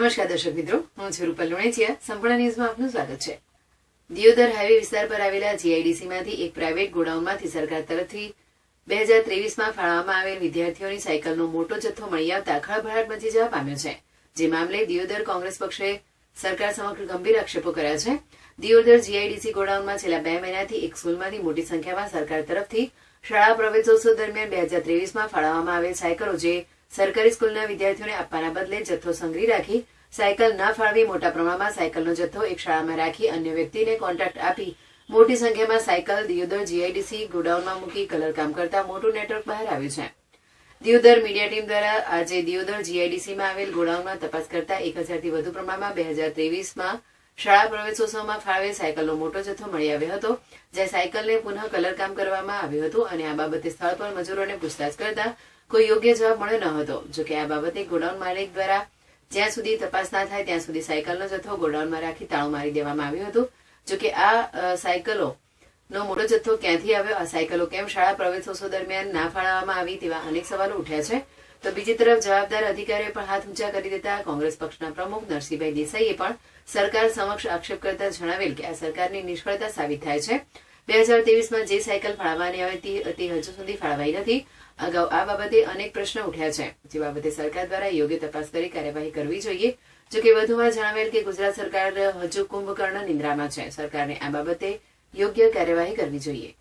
નમસ્કાર દર્શક મિત્રો, હું છું રૂપલ લુણેચિયા સંપૂર્ણ ન્યૂઝમાં આપનું સ્વાગત છે. દિયોદર હાઈવે વિસ્તાર પર આવેલા જીઆઈડીસીમાંથી એક પ્રાઇવેટ ગોડાઉનમાંથી સરકાર તરફથી બે હજાર ત્રેવીસમાં ફાળવવામાં આવેલ વિદ્યાર્થીઓની સાયકલનો મોટો જથ્થો મળી આવતા ખળભળાટ મચી જવા પામ્યો છે. જે મામલે દિયોદર કોંગ્રેસ પક્ષે સરકાર સમક્ષ ગંભીર આક્ષેપો કર્યા છે. દિયોદર જીઆઈડીસી ગોડાઉનમાં છેલ્લા બે મહિનાથી એક સ્કૂલમાંથી મોટી સંખ્યામાં સરકાર તરફથી શાળા પ્રવેશોત્સવ દરમિયાન બે હજાર ત્રેવીસમાં ફાળવવામાં આવેલ સાયકલો જે સરકારી સ્કૂલના વિદ્યાર્થીઓને આપવાના બદલે જથ્થો સંગ્રહી રાખી, સાયકલ ના ફાળવી, મોટા પ્રમાણમાં સાયકલનો જથ્થો એક શાળામાં રાખી અન્ય વ્યક્તિને કોન્ટ્રાક્ટ આપી, મોટી સંખ્યામાં સાયકલ, દિયોદર, જીઆઈડીસી ગોડાઉનમાં મૂકી કલરકામ કરતા મોટું નેટવર્ક બહાર આવ્યું છે. દિયોદર મીડિયા ટીમ દ્વારા આજે દિયોદર, જીઆઈડીસીમાં આવેલ ગોડાઉનમાં તપાસ કરતા એક હજારથી વધુ પ્રમાણમાં બે હજાર ત્રેવીસમાં શાળા પ્રવેશોત્સવમાં ફાળવેલ સાયકલનો મોટો જથ્થો મળી આવ્યો હતો, જે સાયકલને પુનઃ કલરકામ કરવામાં આવ્યું હતું અને આ બાબતે સ્થળ પર મજૂરોને પૂછતાછ કરતા કોઈ યોગ્ય જવાબ મળ્યો ન હતો. જોકે આ બાબતે ગોડાઉન માલિક દ્વારા જ્યાં સુધી તપાસ ના થાય ત્યાં સુધી સાયકલનો જથ્થો ગોડાઉનમાં રાખી તાળું મારી દેવામાં આવ્યું હતું. જોકે આ સાયકલો નો મોટો જથ્થો ક્યાંથી આવ્યો? આ સાયકલો કેમ શાળા પ્રવેશોત્સવ દરમિયાન ના ફાળવવામાં આવી તેવા અનેક સવાલો ઉઠ્યા છે. તો બીજી તરફ જવાબદાર અધિકારીએ પણ હાથ ઊંચા કરી દેતા કોંગ્રેસ પક્ષના પ્રમુખ નરસિંહભાઈ દેસાઈએ પણ સરકાર સમક્ષ આક્ષેપ કરતા જણાવેલ કે આ સરકારની નિષ્ફળતા સાબિત થાય છે. બે હજાર ત્રેવીસમાં જે સાયકલ ફાળવવાની આવી તે હજુ સુધી ફાળવાઈ નથી. અગાઉ આ બાબતે અનેક પ્રશ્ન ઉઠ્યા છે. જે બાબતે સરકાર દ્વારા યોગ્ય તપાસ કરી કાર્યવાહી કરવી જોઈએ. જોકે વધુમાં જણાવેલ કે ગુજરાત સરકાર હજુ કુંભકર્ણ નિંદ્રામાં છે. સરકારને આ બાબતે યોગ્ય કાર્યવાહી કરવી જોઈએ.